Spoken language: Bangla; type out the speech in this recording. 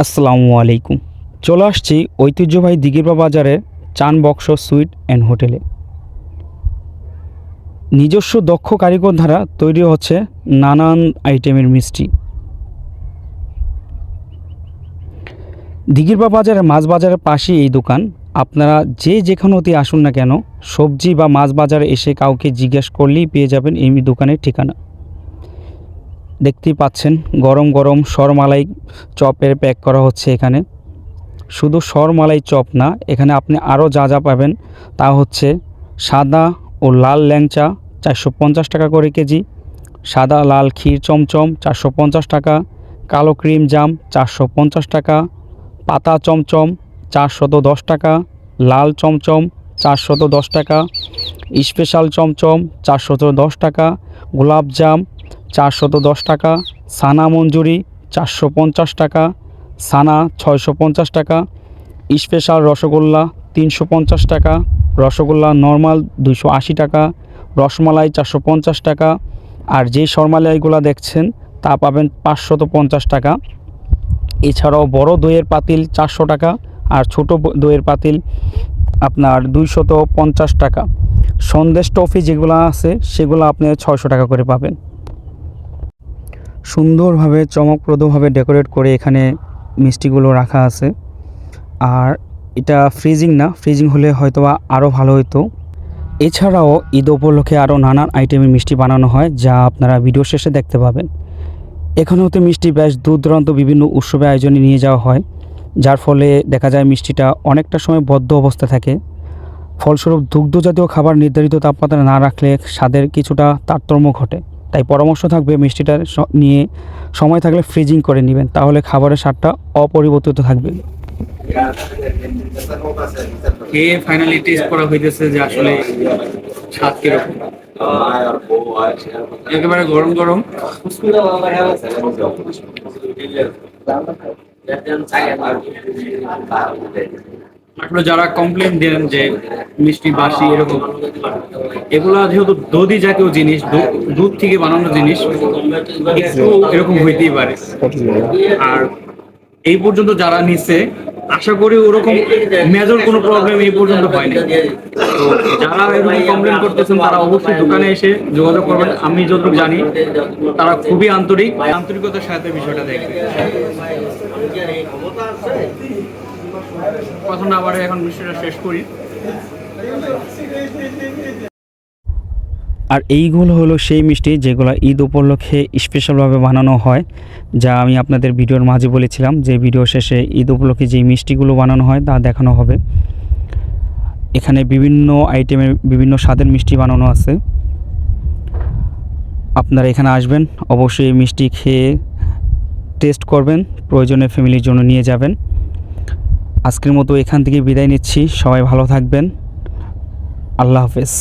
আসসালামু আলাইকুম। চলে আসছি ঐতিহ্যবাহী দিঘিরবা বাজারের চান বক্স সুইট অ্যান্ড হোটেলে। নিজস্ব দক্ষ কারিগর দ্বারা তৈরি হচ্ছে নানান আইটেমের মিষ্টি। দিঘিরবা বাজারের মাছ বাজারের পাশেই এই দোকান। আপনারা যে যেখানে হতে আসুন না কেন, সবজি বা মাছ বাজারে এসে কাউকে জিজ্ঞেস করলেই পেয়ে যাবেন এই দোকানের ঠিকানা। দেখতেই পাচ্ছেন, গরম গরম সরমালাই চপের প্যাক করা হচ্ছে এখানে। শুধু সরমালাই চপ না, এখানে আপনি আরও যা যা পাবেন, তা হচ্ছে সাদা ও লাল ল্যাংচা চারশো পঞ্চাশ টাকা করে কেজি, সাদা লাল ক্ষীর চমচম চারশো পঞ্চাশ টাকা, কালো ক্রিম জাম চারশো পঞ্চাশ টাকা, পাতা চমচম চারশত দশ টাকা, লাল চমচম চারশত দশ টাকা, স্পেশাল চমচম চারশত দশ টাকা, গোলাপ জাম চারশত দশ টাকা, সানা মঞ্জুরি চারশো পঞ্চাশ টাকা, সানা ছয়শো পঞ্চাশ টাকা, স্পেশাল রসগোল্লা তিনশো পঞ্চাশ টাকা, রসগোল্লা নর্মাল দুশো আশি টাকা, রসমালাই চারশো পঞ্চাশ টাকা, আর যে সরমালাইগুলো দেখছেন তা পাবেন পাঁচশত পঞ্চাশ টাকা। এছাড়াও বড় দইয়ের পাতিল চারশো টাকা, আর ছোট দইয়ের পাতিল আপনার দুইশত পঞ্চাশ টাকা। সন্দেশ টফি যেগুলো আছে সেগুলো আপনি ছয়শো টাকা করে পাবেন। সুন্দরভাবে, চমকপ্রদভাবে ডেকোরেট করে এখানে মিষ্টিগুলো রাখা আছে। আর এটা ফ্রিজিং না, ফ্রিজিং হলে হয়তো আরও ভালো হতো এছাড়াও ঈদ উপলক্ষে আরও নানান আইটেমের মিষ্টি বানানো হয়, যা আপনারা ভিডিও শেষে দেখতে পাবেন। এখানে হতে মিষ্টি বেশ দূর দূরান্ত বিভিন্ন উৎসবে আয়োজনে নিয়ে যাওয়া হয়, যার ফলে দেখা যায় মিষ্টিটা অনেকটা সময় বদ্ধ অবস্থা থাকে। ফলস্বরূপ দুগ্ধ জাতীয় খাবার নির্ধারিত তাপমাত্রা না রাখলে স্বাদের কিছুটা তারতম্য ঘটে। তাই পরামর্শ থাকবে মিষ্টিটা নিয়ে সময় থাকলে ফ্রিজিং করে নেবেন। তাহলে খাবারের স্বাদটা অপরিবর্তিত থাকবে। ফাইনালি টেস্ট করা যে আসলে স্বাদ একেবারে গরম গরম। আসলে যারা কমপ্লেন দেন যে মিষ্টি বাসি এরকম। এগুলা যেহেতু দধি জাতীয় জিনিস দুধ থেকে বানানো জিনিস, একটু এরকম হইতেই পারে। আর এই পর্যন্ত যারা নিচ্ছে আশা করি ওরকম মেজর কোনো প্রবলেম এই পর্যন্ত হয়নি। তো যারা এরকম কমপ্লেন করতেছেন, তারা অবশ্যই দোকানে এসে যোগাযোগ করবেন। আমি যতটুকু জানি, তারা খুবই আন্তরিক। আন্তরিকতার সাথে বিষয়টা দেখবে। কথা না আবার এখন বিষয়টা শেষ করি। আর এইগুলো হলো সেই মিষ্টি যেগুলো ঈদ উপলক্ষে স্পেশালভাবে বানানো হয়, যা আমি আপনাদের ভিডিওর মাঝে বলেছিলাম যে ভিডিও শেষে ঈদ উপলক্ষে যেই মিষ্টিগুলো বানানো হয় তা দেখানো হবে। এখানে বিভিন্ন আইটেমের বিভিন্ন স্বাদের মিষ্টি বানানো আছে। আপনারা এখানে আসবেন, অবশ্যই মিষ্টি খেয়ে টেস্ট করবেন, প্রয়োজনে ফ্যামিলির জন্য নিয়ে যাবেন। আজকের মতো এখান থেকে বিদায় নিচ্ছি, সবাই ভালো থাকবেন। আল্লাহ হাফেজ।